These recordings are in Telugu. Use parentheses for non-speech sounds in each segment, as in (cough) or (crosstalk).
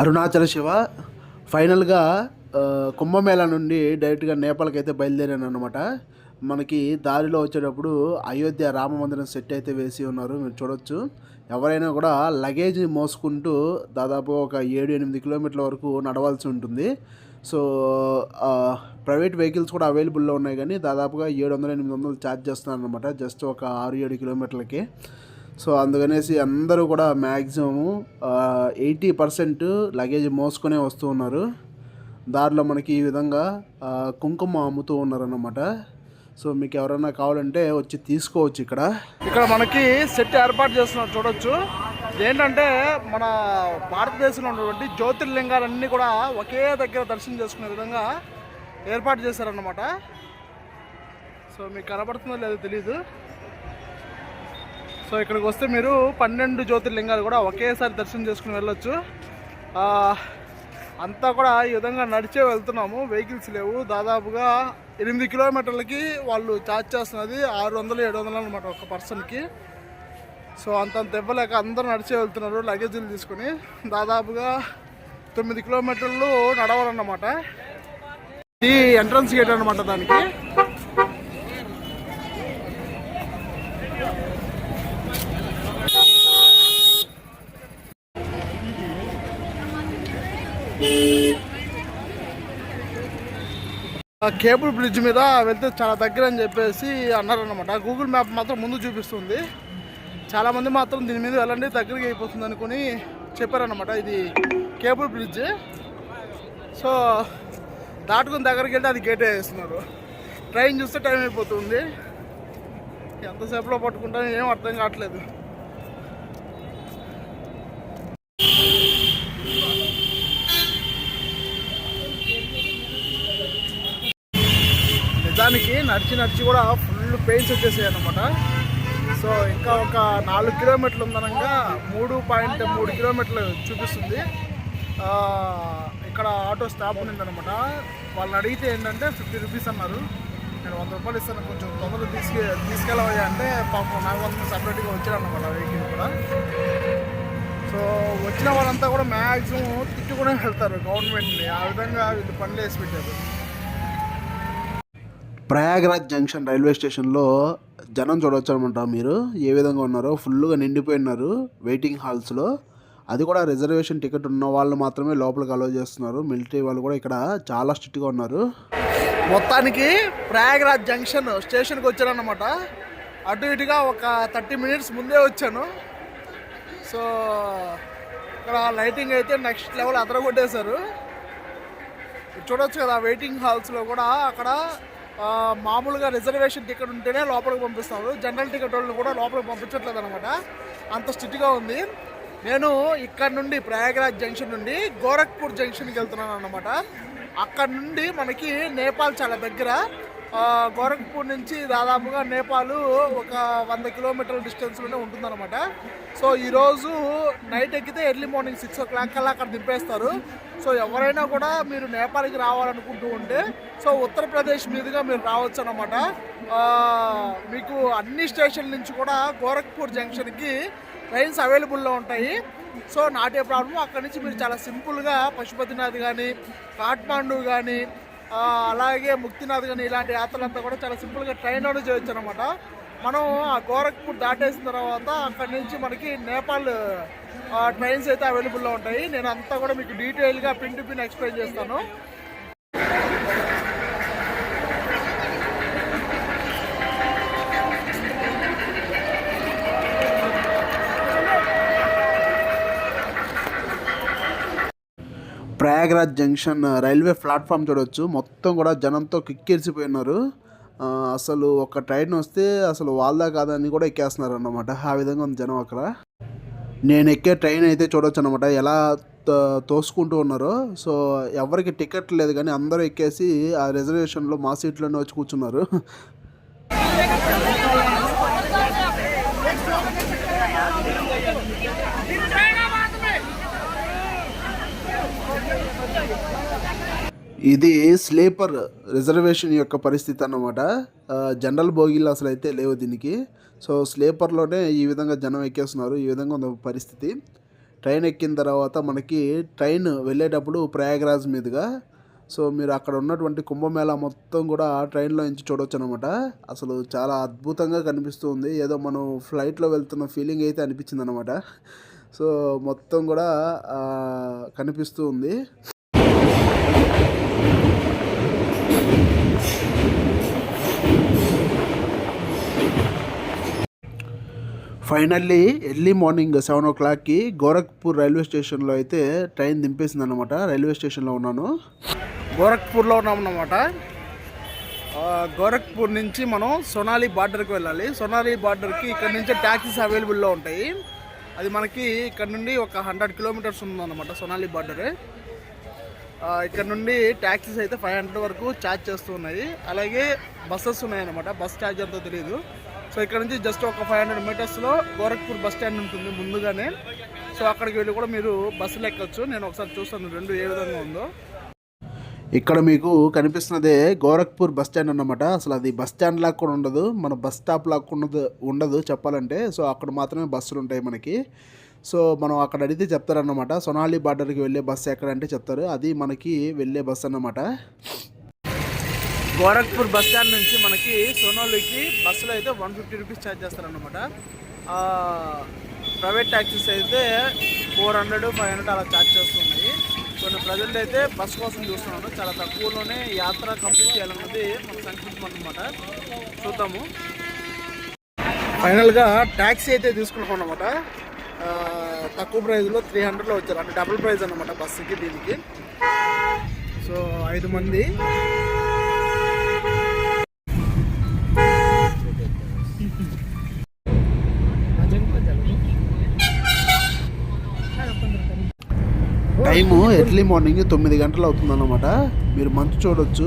అరుణాచల శివ ఫైనల్గా కుంభమేళ కుంభమేళా నుండి డైరెక్ట్గా నేపాల్కి అయితే బయలుదేరాను అనమాట మనకి దారిలో వచ్చేటప్పుడు అయోధ్య రామ మందిరం సెట్ అయితే వేసి ఉన్నారు మీరు చూడొచ్చు. ఎవరైనా కూడా లగేజ్ మోసుకుంటూ దాదాపు ఒక ఏడు ఎనిమిది కిలోమీటర్ల వరకు నడవాల్సి ఉంటుంది. సో ప్రైవేట్ వెహికల్స్ కూడా అవైలబుల్లో ఉన్నాయి కానీ దాదాపుగా ఏడు వందల ఎనిమిది వందలు ఛార్జ్ చేస్తున్నారు అనమాట జస్ట్ ఒక ఆరు ఏడు కిలోమీటర్లకి. సో అందుకనేసి అందరూ కూడా మ్యాక్సిమము ఎయిటీ పర్సెంట్ లగేజ్ మోసుకునే వస్తూ ఉన్నారు. దారిలో మనకి ఈ విధంగా కుంకుమ అమ్ముతూ ఉన్నారన్నమాట. సో మీకు ఎవరైనా కావాలంటే వచ్చి తీసుకోవచ్చు ఇక్కడ. ఇక్కడ మనకి సెట్ ఏర్పాటు చేస్తున్నారు చూడొచ్చు. ఏంటంటే మన భారతదేశంలో ఉన్నటువంటి జ్యోతిర్లింగాలన్నీ కూడా ఒకే దగ్గర దర్శనం చేసుకునే విధంగా ఏర్పాటు చేశారన్నమాట. సో మీకు కనబడుతుందో లేదో తెలీదు. సో ఇక్కడికి వస్తే మీరు పన్నెండు జ్యోతిర్లింగాలు కూడా ఒకేసారి దర్శనం చేసుకుని వెళ్ళొచ్చు. అంతా కూడా ఈ విధంగా నడిచే వెళ్తున్నాము. వెహికల్స్ లేవు. దాదాపుగా ఎనిమిది కిలోమీటర్లకి వాళ్ళు ఛార్జ్ చేస్తున్నది ఆరు వందలు ఏడు వందలు అనమాట ఒక పర్సన్కి. సో అంతంత ఇవ్వలేక అందరూ నడిచే వెళ్తున్నారు లగేజీలు తీసుకుని. దాదాపుగా తొమ్మిది కిలోమీటర్లు నడవాలన్నమాట. ఇది ఎంట్రన్స్ గేట్ అనమాట దానికి. కేబుల్ బ్రిడ్జ్ మీద వెళ్తే చాలా దగ్గర అని చెప్పేసి అన్నారనమాట గూగుల్ మ్యాప్ మాత్రం ముందు చూపిస్తుంది. చాలామంది మాత్రం దీని మీద వెళ్ళండి దగ్గరికి అయిపోతుంది అనుకుని చెప్పారనమాట ఇది కేబుల్ బ్రిడ్జ్. సో దాటుకుని దగ్గరికి వెళ్తే అది గేట్ వేస్తున్నారు. ట్రైన్ చూస్తే టైం అయిపోతుంది. ఎంతసేపులో పట్టుకుంటాం ఏం అర్థం కావట్లేదు. నిజానికి నడిచి నడిచి కూడా ఫుల్ పెయిన్స్ వచ్చేసాయి అనమాట సో ఇంకా ఒక నాలుగు కిలోమీటర్లు ఉందనగా మూడు పాయింట్ మూడు కిలోమీటర్లు చూపిస్తుంది. ఇక్కడ ఆటో స్టాప్ ఉందన్నమాట వాళ్ళని అడిగితే ఏంటంటే ఫిఫ్టీ రూపీస్ అన్నారు. నేను వంద రూపాయలు ఇస్తాను కొంచెం తొందరగా తీసుకు తీసుకెళ్ళవయ్యా అంటే పాపం నాకు వంద సపరేట్గా వచ్చారన్నమాట వెహికల్ కూడా. సో వచ్చిన వాళ్ళంతా కూడా మ్యాక్సిమం తిట్టుకునే వెళ్తారు గవర్నమెంట్ని ఆ విధంగా వీళ్ళు పనులు వేసి పెట్టారు. ప్రయాగరాజ్ జంక్షన్ రైల్వే స్టేషన్లో జనం చూడవచ్చు అనమాట మీరు. ఏ విధంగా ఉన్నారో ఫుల్గా నిండిపోయి ఉన్నారు వెయిటింగ్ హాల్స్లో. అది కూడా రిజర్వేషన్ టికెట్ ఉన్న వాళ్ళు మాత్రమే లోపలికి అలో చేస్తున్నారు. మిలిటరీ వాళ్ళు కూడా ఇక్కడ చాలా స్ట్రిక్ట్గా ఉన్నారు. మొత్తానికి ప్రయాగరాజ్ జంక్షన్ స్టేషన్కి వచ్చానన్నమాట అటు ఇటుగా ఒక థర్టీ మినిట్స్ ముందే వచ్చాను. సో ఇక్కడ లైటింగ్ అయితే నెక్స్ట్ లెవెల్ అదరగొట్టేశారు. చూడొచ్చు కదా వెయిటింగ్ హాల్స్లో కూడా అక్కడ మామూలుగా రిజర్వేషన్ టికెట్ ఉంటేనే లోపలికి పంపిస్తారు. జనరల్ టికెట్ వాళ్ళని కూడా లోపలికి పంపించట్లేదు అనమాట. అంత స్ట్రిక్ట్గా ఉంది. నేను ఇక్కడ నుండి ప్రయాగరాజ్ జంక్షన్ నుండి గోరఖ్పూర్ జంక్షన్కి వెళ్తున్నాను అనమాట. అక్కడ నుండి మనకి నేపాల్ చాలా దగ్గర గోరఖ్పూర్ నుంచి దాదాపుగా నేపాల్ ఒక వంద కిలోమీటర్ల డిస్టెన్స్లోనే ఉంటుందన్నమాట. సో ఈరోజు నైట్ ఎక్కితే early morning six o'clock కల్లా అక్కడ దింపేస్తారు. సో ఎవరైనా కూడా మీరు నేపాల్కి రావాలనుకుంటూ ఉంటే సో ఉత్తరప్రదేశ్ మీదుగా మీరు రావచ్చు అనమాట మీకు అన్ని స్టేషన్ల నుంచి కూడా గోరఖ్పూర్ జంక్షన్కి ట్రైన్స్ అవైలబుల్లో ఉంటాయి. సో నాట్ ఏ ప్రాబ్లం అక్కడ నుంచి మీరు చాలా సింపుల్గా పశుపతినాథ్ కానీ కాఠ్మాండు కానీ అలాగే ముక్తినాథ్ కానీ ఇలాంటి యాత్రలంతా కూడా చాలా సింపుల్గా ట్రైన్లోనే చేయొచ్చు అనమాట మనం ఆ గోరఖ్పూర్ దాటేసిన తర్వాత అక్కడి నుంచి మనకి నేపాల్ ట్రైన్స్ అయితే అవైలబుల్లో ఉంటాయి. నేను అంతా కూడా మీకు డీటెయిల్గా పిన్ టు పిన్ ఎక్స్ప్లెయిన్ చేస్తాను. ప్రయాగరాజ్ జంక్షన్ రైల్వే ప్లాట్ఫామ్ చూడొచ్చు. మొత్తం కూడా జనంతో కిక్కిరిసిపోయి ఉన్నారు అసలు ఒక ట్రైన్ వస్తే అసలు వాళ్ళదా కాదని కూడా ఎక్కేస్తున్నారు అన్నమాట ఆ విధంగా ఉంది జనం అక్కడ. నేను ఎక్కే ట్రైన్ అయితే చూడొచ్చు అనమాట ఎలా తో- తోసుకుంటూ ఉన్నారో. సో ఎవరికి టికెట్ లేదు కానీ అందరూ ఎక్కేసి ఆ రిజర్వేషన్లో మా సీట్లోనే వచ్చి కూర్చున్నారు. (laughs) ఇది స్లీపర్ రిజర్వేషన్ యొక్క పరిస్థితి అన్నమాట. జనరల్ బోగీలు అసలు అయితే లేవు దీనికి. సో స్లీపర్లోనే ఈ విధంగా జనం ఎక్కేస్తున్నారు. ఈ విధంగా ఉంది పరిస్థితి. ట్రైన్ ఎక్కిన తర్వాత మనకి ట్రైన్ వెళ్ళేటప్పుడు ప్రయాగరాజ్ మీదుగా. సో మీరు అక్కడ ఉన్నటువంటి కుంభమేళా మొత్తం కూడా ట్రైన్లో నుంచి చూడొచ్చు అనమాట అసలు చాలా అద్భుతంగా కనిపిస్తుంది ఏదో మనం ఫ్లైట్లో వెళ్తున్న ఫీలింగ్ అయితే అనిపించింది అనమాట సో మొత్తం కూడా కనిపిస్తూ ఉంది. ఫైనల్లీ ఎర్లీ మార్నింగ్ సెవెన్ ఓ క్లాక్కి గోరఖ్పూర్ రైల్వే స్టేషన్లో అయితే ట్రైన్ దింపేసింది అనమాట రైల్వే స్టేషన్లో ఉన్నాను. గోరఖ్పూర్లో ఉన్నామన్నమాట అనమాట గోరఖ్పూర్ నుంచి మనం సొనాలి బార్డర్కి వెళ్ళాలి. సొనాలి బార్డర్కి ఇక్కడ నుంచి ట్యాక్సీస్ అవైలబుల్లో ఉంటాయి. అది మనకి ఇక్కడ నుండి ఒక హండ్రెడ్ కిలోమీటర్స్ ఉందన్నమాట సొనాలి బార్డర్. ఇక్కడ నుండి ట్యాక్సీస్ అయితే ఫైవ్ హండ్రెడ్ వరకు ఛార్జ్ చేస్తూ ఉన్నాయి. అలాగే బస్సెస్ ఉన్నాయన్నమాట. బస్ ఛార్జ్ ఎంతో తెలియదు సో ఇక్కడ నుంచి జస్ట్ ఒక ఫైవ్ హండ్రెడ్ మీటర్స్లో గోరఖ్పూర్ బస్ స్టాండ్ ఉంటుంది ముందుగానే. సో అక్కడికి వెళ్ళి కూడా మీరు బస్సులు ఎక్కచ్చు నేను ఒకసారి చూస్తాను రెండు ఏ విధంగా ఉందో. ఇక్కడ మీకు కనిపిస్తున్నదే గోరఖ్పూర్ బస్ స్టాండ్ అన్నమాట. అసలు అది బస్ స్టాండ్ లాగా కూడా ఉండదు. మన బస్ స్టాప్ లాగా ఉండదు ఉండదు చెప్పాలంటే. సో అక్కడ మాత్రమే బస్సులు ఉంటాయి మనకి. సో మనం అక్కడ అడిగితే చెప్తారన్నమాట. సొనాలి బార్డర్కి వెళ్ళే బస్సు ఎక్కడంటే చెప్తారు. అది మనకి వెళ్ళే బస్సు అన్నమాట. గోరఖ్పూర్ బస్ స్టాండ్ నుంచి మనకి సోనోలికి బస్సులో అయితే వన్ ఫిఫ్టీ రూపీస్ ఛార్జ్ చేస్తారనమాట ప్రైవేట్ ట్యాక్సీస్ అయితే ఫోర్ హండ్రెడ్ ఫైవ్ హండ్రెడ్ అలా ఛార్జ్ చేస్తున్నాయి. కొన్ని ప్రజెంట్ అయితే బస్ కోసం చూస్తున్నాను చాలా తక్కువలోనే యాత్ర కంప్లీట్ చేయాలన్నది మన సంకల్పం అనమాట చూద్దాము. ఫైనల్గా ట్యాక్సీ అయితే తీసుకున్నాం అనమాట తక్కువ ప్రైస్లో త్రీ హండ్రెడ్లో వచ్చారు. అంటే డబుల్ ప్రైస్ అనమాట బస్సుకి దీనికి. సో ఐదు మంది. టైము ఎర్లీ మార్నింగ్ తొమ్మిది గంటలు అవుతుందన్నమాట. మీరు మంచు చూడొచ్చు.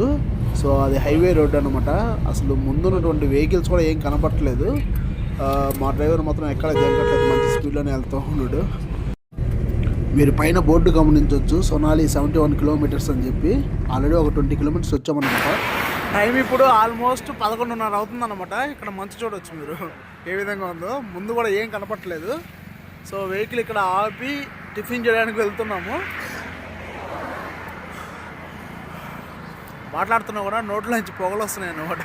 సో అది హైవే రోడ్ అనమాట అసలు ముందున్నటువంటి వెహికల్స్ కూడా ఏం కనపడట్లేదు. మా డ్రైవర్ మాత్రం ఎక్కడ జరగట్లేదు. మంచి స్పీడ్లోనే వెళ్తూ ఉన్నాడు. మీరు పైన బోర్డు గమనించవచ్చు సొనాలి సెవెంటీ వన్ కిలోమీటర్స్ అని చెప్పి. ఆల్రెడీ ఒక ట్వంటీ కిలోమీటర్స్ వచ్చామన్నమాట. టైం ఇప్పుడు ఆల్మోస్ట్ పదకొండున్నర అవుతుంది అనమాట ఇక్కడ మంచు చూడొచ్చు మీరు. ఏ విధంగా ఉందో. ముందు కూడా ఏం కనపట్లేదు సో వెహికల్ ఇక్కడ ఆపి టిఫిన్ చేయడానికి వెళ్తున్నాము. మాట్లాడుతున్నా కూడా నోట్లో నుంచి పొగలు వస్తున్నాయి అనమాట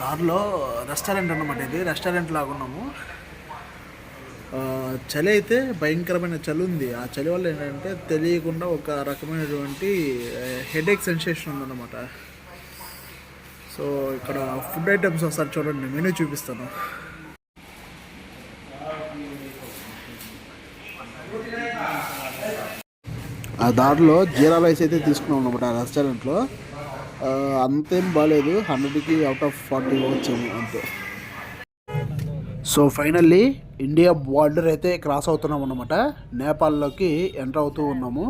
దారిలో రెస్టారెంట్ అన్నమాట ఇది రెస్టారెంట్ లాగా ఉన్నాము. చలి అయితే భయంకరమైన చలి ఉంది. ఆ చలి వల్ల ఏంటంటే తెలియకుండా ఒక రకమైనటువంటి హెడేక్ సెన్సేషన్ ఉందన్నమాట. సో ఇక్కడ ఫుడ్ ఐటమ్స్ ఒకసారి చూడండి మెనూ చూపిస్తాను. ఆ దారిలో జీరా రైస్ అయితే తీసుకున్నాం అనమాట ఆ రెస్టారెంట్లో ఆ, అంతేం బాగాలేదు హండ్రెడ్కి అవుట్ ఆఫ్ ఫార్టీ వచ్చాము అంతే సో ఫైనల్లీ ఇండియా బార్డర్ అయితే క్రాస్ అవుతున్నాం అనమాట నేపాల్లోకి ఎంటర్ అవుతూ ఉన్నాము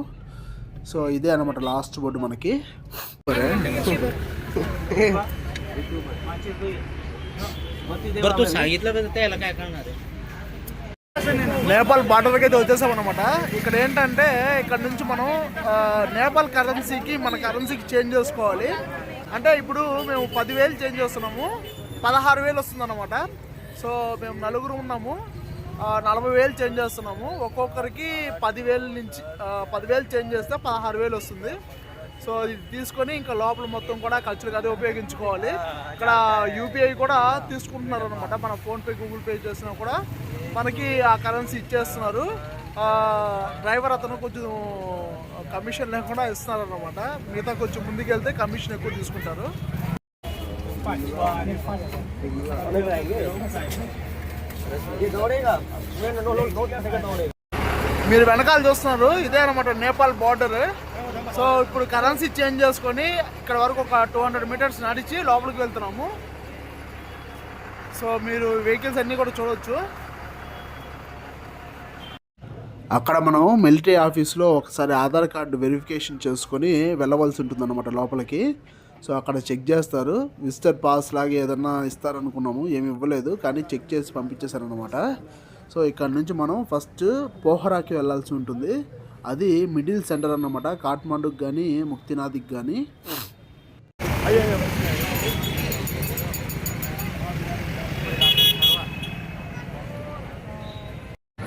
సో ఇదే అనమాట లాస్ట్ బోర్డు మనకి बरं तू सांगितलं तर त्याला काय करणार आहे నేపాల్ బార్డర్కి అయితే వచ్చేసాం అనమాట ఇక్కడ ఏంటంటే ఇక్కడ నుంచి మనం నేపాల్ కరెన్సీకి మన కరెన్సీకి చేంజ్ చేసుకోవాలి. అంటే ఇప్పుడు మేము పదివేలు చేంజ్ చేస్తున్నాము. పదహారు వేలు వస్తుందన్నమాట. సో మేము నలుగురు ఉన్నాము. నలభై వేలు చేంజ్ చేస్తున్నాము. ఒక్కొక్కరికి పదివేలు నుంచి పదివేలు చేంజ్ చేస్తే పదహారు వేలు వస్తుంది. సో ఇది తీసుకొని ఇంకా లోపల మొత్తం కూడా ఖర్చులకు అదే ఉపయోగించుకోవాలి. ఇక్కడ యూపీఐ కూడా తీసుకుంటున్నారు అనమాట మన ఫోన్పే గూగుల్ పే చేసినా కూడా. మనకి ఆ కరెన్సీ ఇచ్చేస్తున్నారు. డ్రైవర్ అతను కొంచెం కమిషన్ లేకుండా ఇస్తున్నారు అనమాట మిగతా కొంచెం ముందుకెళ్తే కమిషన్ ఎక్కువ తీసుకుంటారు. మీరు వెనకాల చూస్తున్నారు ఇదే అనమాట నేపాల్ బార్డర్ సో ఇప్పుడు కరెన్సీ చేంజ్ చేసుకొని ఇక్కడ వరకు ఒక టూ హండ్రెడ్ మీటర్స్ నడిచి లోపలికి వెళ్తున్నాము. సో మీరు వెహికల్స్ అన్నీ కూడా చూడవచ్చు అక్కడ మనం మిలిటరీ ఆఫీస్లో ఒకసారి ఆధార్ కార్డు వెరిఫికేషన్ చేసుకొని వెళ్ళవలసి ఉంటుంది అనమాట లోపలికి. సో అక్కడ చెక్ చేస్తారు. విజిటర్ పాస్ లాగా ఏదన్నా ఇస్తారనుకున్నాము ఏమి ఇవ్వలేదు. కానీ చెక్ చేసి పంపించేశారనమాట సో ఇక్కడ నుంచి మనం ఫస్ట్ పోహరాకి వెళ్ళాల్సి ఉంటుంది. అది మిడిల్ సెంటర్ అన్నమాట. కాఠ్మండుకి కానీ ముక్తినాథ్కి కానీ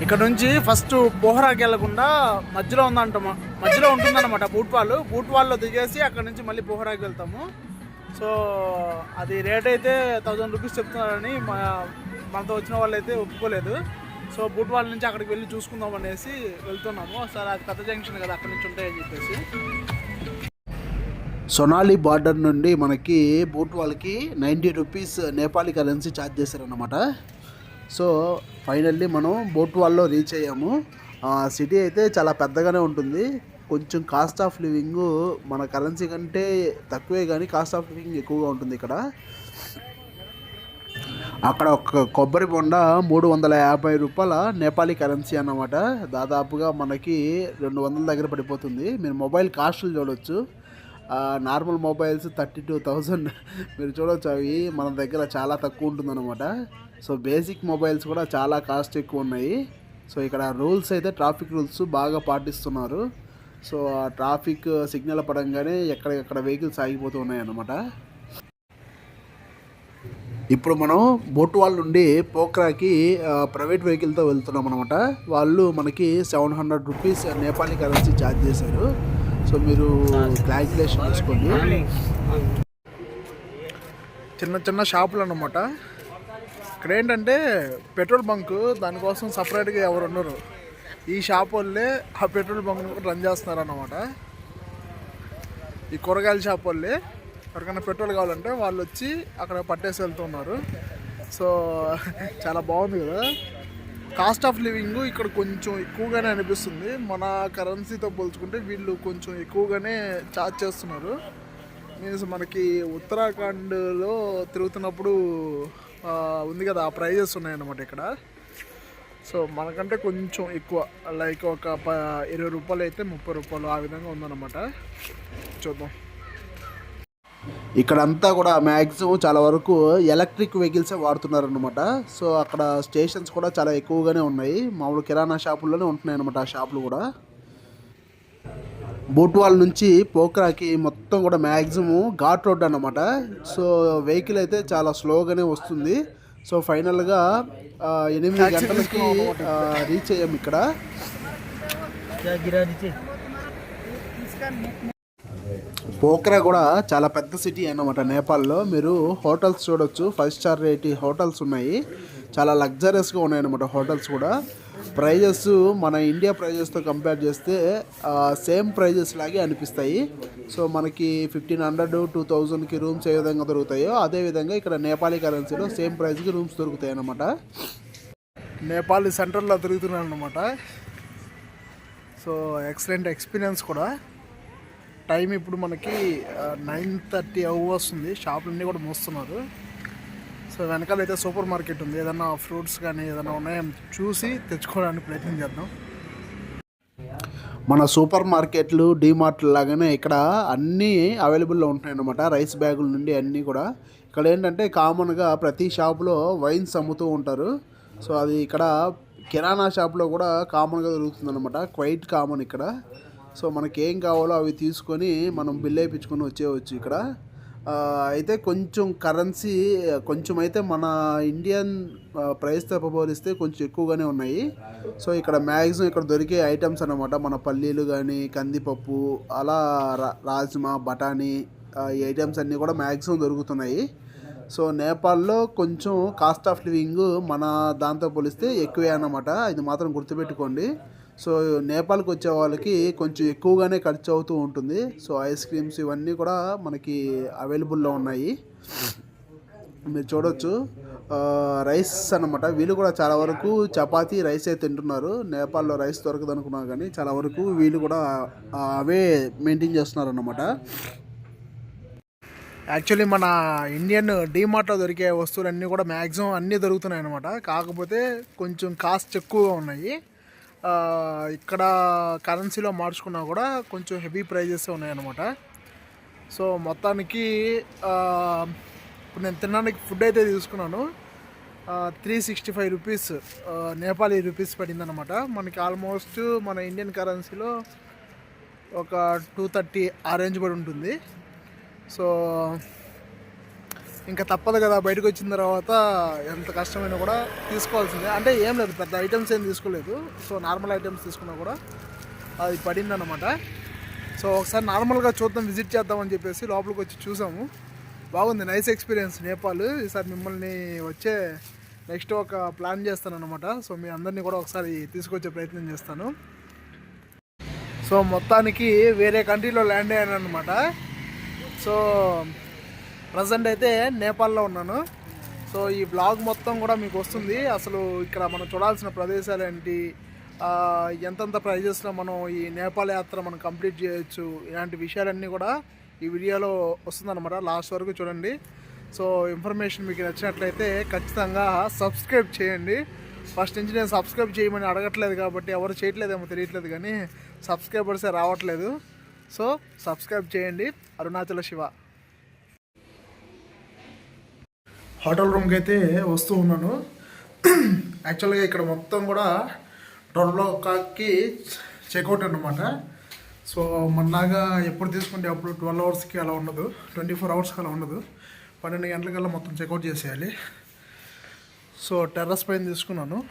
ఇక్కడ నుంచి ఫస్ట్ బోహరాకి వెళ్ళకుండా మధ్యలో ఉందంట మధ్యలో ఉంటుందన్నమాట బూట్వాల్. బూట్వాల్లో దిగేసి అక్కడ నుంచి మళ్ళీ బోహరాకి వెళ్తాము. సో అది రేట్ అయితే థౌజండ్ రూపీస్ చెప్తున్నారని మా మనతో వచ్చిన వాళ్ళు అయితే ఒప్పుకోలేదు. సో బూట్వాల్ నుంచి అక్కడికి వెళ్ళి చూసుకుందాం అనేసి వెళ్తున్నాము. సార్ అది పెద్ద జంక్షన్ కదా అక్కడ నుంచి ఉంటాయని చెప్పేసి. సొనాలి బార్డర్ నుండి మనకి బూట్ వాళ్ళకి ninety rupees Nepali currency charge చేశారన్నమాట. సో ఫైనల్లీ మనం బోట్ వాల్లో రీచ్ అయ్యాము. సిటీ అయితే చాలా పెద్దగానే ఉంటుంది. కొంచెం కాస్ట్ ఆఫ్ లివింగ్ మన కరెన్సీ కంటే తక్కువే కానీ కాస్ట్ ఆఫ్ లివింగ్ ఎక్కువగా ఉంటుంది ఇక్కడ. అక్కడ ఒక కొబ్బరి బొండ మూడు వందల యాభై రూపాయల నేపాలీ కరెన్సీ అన్నమాట. దాదాపుగా మనకి రెండు వందల దగ్గర పడిపోతుంది. మీరు మొబైల్ కాస్ట్లు చూడొచ్చు. Normal mobiles thirty two thousand. మీరు చూడొచ్చు అవి మన దగ్గర చాలా తక్కువ ఉంటుందన్నమాట. సో బేసిక్ మొబైల్స్ కూడా చాలా కాస్ట్ ఎక్కువ ఉన్నాయి. సో ఇక్కడ రూల్స్ అయితే ట్రాఫిక్ రూల్స్ బాగా పాటిస్తున్నారు. సో ఆ ట్రాఫిక్ సిగ్నల్ పడంగానే ఎక్కడెక్కడ వెహికల్స్ ఆగిపోతూ ఉన్నాయన్నమాట. ఇప్పుడు మనం బోట్వాల్ నుండి పోక్రాకి ప్రైవేట్ వెహికల్తో వెళ్తున్నాం అనమాట వాళ్ళు మనకి seven hundred rupees Nepali currency charge చేశారు. సో మీరు క్యాల్కులేషన్ చేసుకోండి చిన్న చిన్న షాపులు అన్నమాట. ఇక్కడ ఏంటంటే పెట్రోల్ బంక్ దానికోసం సపరేట్గా ఎవరు ఉండరు. ఈ షాప్ వాళ్ళే ఆ పెట్రోల్ బంక్ రన్ చేస్తున్నారు అన్నమాట ఈ కూరగాయల షాప్ వాళ్ళే. ఎవరికైనా పెట్రోల్ కావాలంటే వాళ్ళు వచ్చి అక్కడ పట్టేసి వెళ్తున్నారు. సో చాలా బాగుంది కదా. కాస్ట్ ఆఫ్ లివింగ్ ఇక్కడ కొంచెం ఎక్కువగానే అనిపిస్తుంది. మన కరెన్సీతో పోల్చుకుంటే వీళ్ళు కొంచెం ఎక్కువగానే ఛార్జ్ చేస్తున్నారు. మీన్స్ మనకి ఉత్తరాఖండ్లో తిరుగుతున్నప్పుడు ఉంది కదా ఆ ప్రైజెస్ ఉన్నాయన్నమాట ఇక్కడ. సో మనకంటే కొంచెం ఎక్కువ లైక్ ఒక ప ఇరవై రూపాయలు అయితే ముప్పై రూపాయలు ఆ విధంగా ఉందన్నమాట. చూద్దాం. ఇక్కడంతా కూడా మ్యాక్సిమం చాలా వరకు ఎలక్ట్రిక్ వెహికల్సే వాడుతున్నారనమాట సో అక్కడ స్టేషన్స్ కూడా చాలా ఎక్కువగానే ఉన్నాయి. మామూలు కిరాణా షాపుల్లోనే ఉంటున్నాయి అనమాట ఆ షాపులు కూడా. బూట్వాల్ నుంచి పోక్రాకి మొత్తం కూడా మ్యాక్సిమం ఘాట్ రోడ్ అనమాట సో వెహికల్ అయితే చాలా స్లోగానే వస్తుంది. సో ఫైనల్గా ఎనిమిది గంటలకి రీచ్ అయ్యాం ఇక్కడ. పోఖ్రా కూడా చాలా పెద్ద సిటీ అన్నమాట నేపాల్లో. మీరు హోటల్స్ చూడొచ్చు. ఫైవ్ స్టార్ రేట్ హోటల్స్ ఉన్నాయి. చాలా లగ్జరియస్గా ఉన్నాయన్నమాట హోటల్స్ కూడా. ప్రైజెస్ మన ఇండియా ప్రైజెస్తో కంపేర్ చేస్తే సేమ్ ప్రైజెస్ లాగే అనిపిస్తాయి. సో మనకి ఫిఫ్టీన్ హండ్రెడ్ టూ థౌజండ్కి రూమ్స్ ఏ విధంగా దొరుకుతాయో అదే విధంగా ఇక్కడ నేపాలీ కరెన్సీలో సేమ్ ప్రైస్కి రూమ్స్ దొరుకుతాయి అన్నమాట నేపాల్ సెంటర్లో తిరుగుతున్నాను అనమాట సో ఎక్సలెంట్ ఎక్స్పీరియన్స్ కూడా. టైం ఇప్పుడు మనకి నైన్ థర్టీ అవ్వ వస్తుంది షాపులన్నీ కూడా మూస్తున్నారు. సో వెనకాల అయితే సూపర్ మార్కెట్ ఉంది. ఏదన్నా ఫ్రూట్స్ కానీ ఏదైనా ఉన్నాయో చూసి తెచ్చుకోవడానికి ప్రయత్నం చేద్దాం. మన సూపర్ మార్కెట్లు డీమార్ట్లు లాగానే ఇక్కడ అన్నీ అవైలబుల్లో ఉంటాయన్నమాట రైస్ బ్యాగుల నుండి అన్నీ కూడా. ఇక్కడ ఏంటంటే కామన్గా ప్రతి షాపులో వైన్స్ అమ్ముతూ ఉంటారు. సో అది ఇక్కడ కిరాణా షాప్లో కూడా కామన్గా దొరుకుతుంది అనమాట క్వైట్ కామన్ ఇక్కడ. సో మనకి ఏం కావాలో అవి తీసుకొని మనం బిల్ వేయించుకొని వచ్చేయవచ్చు ఇక్కడ. అయితే కొంచెం కరెన్సీ కొంచెం అయితే మన ఇండియన్ ప్రైస్తో పోలిస్తే కొంచెం ఎక్కువగానే ఉన్నాయి. సో ఇక్కడ మ్యాక్సిమం ఇక్కడ దొరికే ఐటమ్స్ అన్నమాట. మన పల్లీలు కానీ కందిపప్పు అలా రా- రాజ్మా బఠానీ ఈ ఐటమ్స్ అన్నీ కూడా మ్యాక్సిమం దొరుకుతున్నాయి. సో నేపాల్లో కొంచెం కాస్ట్ ఆఫ్ లివింగ్ మన దాంతో పోలిస్తే ఎక్కువే అన్నమాట. ఇది మాత్రం గుర్తుపెట్టుకోండి. సో నేపాల్కి వచ్చే వాళ్ళకి కొంచెం ఎక్కువగానే ఖర్చు అవుతూ ఉంటుంది. సో ఐస్ క్రీమ్స్ ఇవన్నీ కూడా మనకి అవైలబుల్లో ఉన్నాయి. మీరు చూడొచ్చు. రైస్ అన్నమాట. వీళ్ళు కూడా చాలా వరకు చపాతీ రైస్ అయితే తింటున్నారు. నేపాల్లో రైస్ దొరకదు అనుకున్నా కానీ చాలా వరకు వీళ్ళు కూడా అవే మెయింటైన్ చేస్తున్నారు అనమాట యాక్చువల్లీ మన ఇండియన్ డీమార్ట్లో దొరికే వస్తువులన్నీ కూడా మ్యాక్సిమం అన్నీ దొరుకుతున్నాయి అనమాట కాకపోతే కొంచెం కాస్ట్ ఎక్కువగా ఉన్నాయి. ఇక్కడ కరెన్సీలో మార్చుకున్నా కూడా కొంచెం హెవీ ప్రైజెస్ ఉన్నాయన్నమాట. సో మొత్తానికి ఇప్పుడు నేను తినడానికి ఫుడ్ అయితే తీసుకున్నాను. Three sixty five rupees Nepali rupees పడిందనమాట మనకి ఆల్మోస్ట్ మన ఇండియన్ కరెన్సీలో ఒక టూ థర్టీ ఆ రేంజ్ పడి ఉంటుంది. సో ఇంకా తప్పదు కదా బయటకు వచ్చిన తర్వాత ఎంత కష్టమైనా కూడా తీసుకోవాల్సిందే. అంటే ఏం లేదు పెద్ద ఐటమ్స్ ఏం తీసుకోలేదు. సో నార్మల్ ఐటమ్స్ తీసుకున్నా కూడా అది పడిందనమాట సో ఒకసారి నార్మల్గా చూద్దాం విజిట్ చేద్దామని చెప్పేసి లోపలికి వచ్చి చూసాము. బాగుంది నైస్ ఎక్స్పీరియన్స్ నేపాల్. ఈసారి మిమ్మల్ని వచ్చే నెక్స్ట్ ఒక ప్లాన్ చేస్తాను అనమాట సో మీ అందరినీ కూడా ఒకసారి తీసుకొచ్చే ప్రయత్నం చేస్తాను. సో మొత్తానికి వేరే కంట్రీలో ల్యాండ్ అయ్యాను అనమాట సో ప్రజెంట్ అయితే నేపాల్లో ఉన్నాను. సో ఈ బ్లాగ్ మొత్తం కూడా మీకు వస్తుంది. అసలు ఇక్కడ మనం చూడాల్సిన ప్రదేశాలు ఏంటి? ఆ, ఎంతెంత ప్రైజెస్లో మనం ఈ నేపాల్ యాత్ర మనం కంప్లీట్ చేయొచ్చు? ఇలాంటి విషయాలన్నీ కూడా ఈ వీడియోలో వస్తుందన్నమాట. లాస్ట్ వరకు చూడండి. సో ఇన్ఫర్మేషన్ మీకు నచ్చినట్లయితే ఖచ్చితంగా సబ్స్క్రైబ్ చేయండి. ఫస్ట్ నుంచి నేను సబ్స్క్రైబ్ చేయమని అడగట్లేదు కాబట్టి ఎవరు చేయట్లేదేమో తెలియట్లేదు కానీ సబ్స్క్రైబర్సే రావట్లేదు. సో సబ్స్క్రైబ్ చేయండి. అరుణాచల శివ. హోటల్ రూమ్కి అయితే వస్తూ ఉన్నాను. యాక్చువల్గా ఇక్కడ మొత్తం కూడా ట్వెల్వ్ కాకి క్లాక్కి చెక్అవుట్ అనమాట సో మనలాగా ఎప్పుడు తీసుకుంటే అప్పుడు ట్వెల్వ్ అవర్స్కి అలా ఉండదు. ట్వంటీ ఫోర్ అవర్స్కి అలా ఉండదు. పన్నెండు గంటలకల్లా మొత్తం చెక్అవుట్ చేసేయాలి. సో టెర్రస్ పైన తీసుకున్నాను.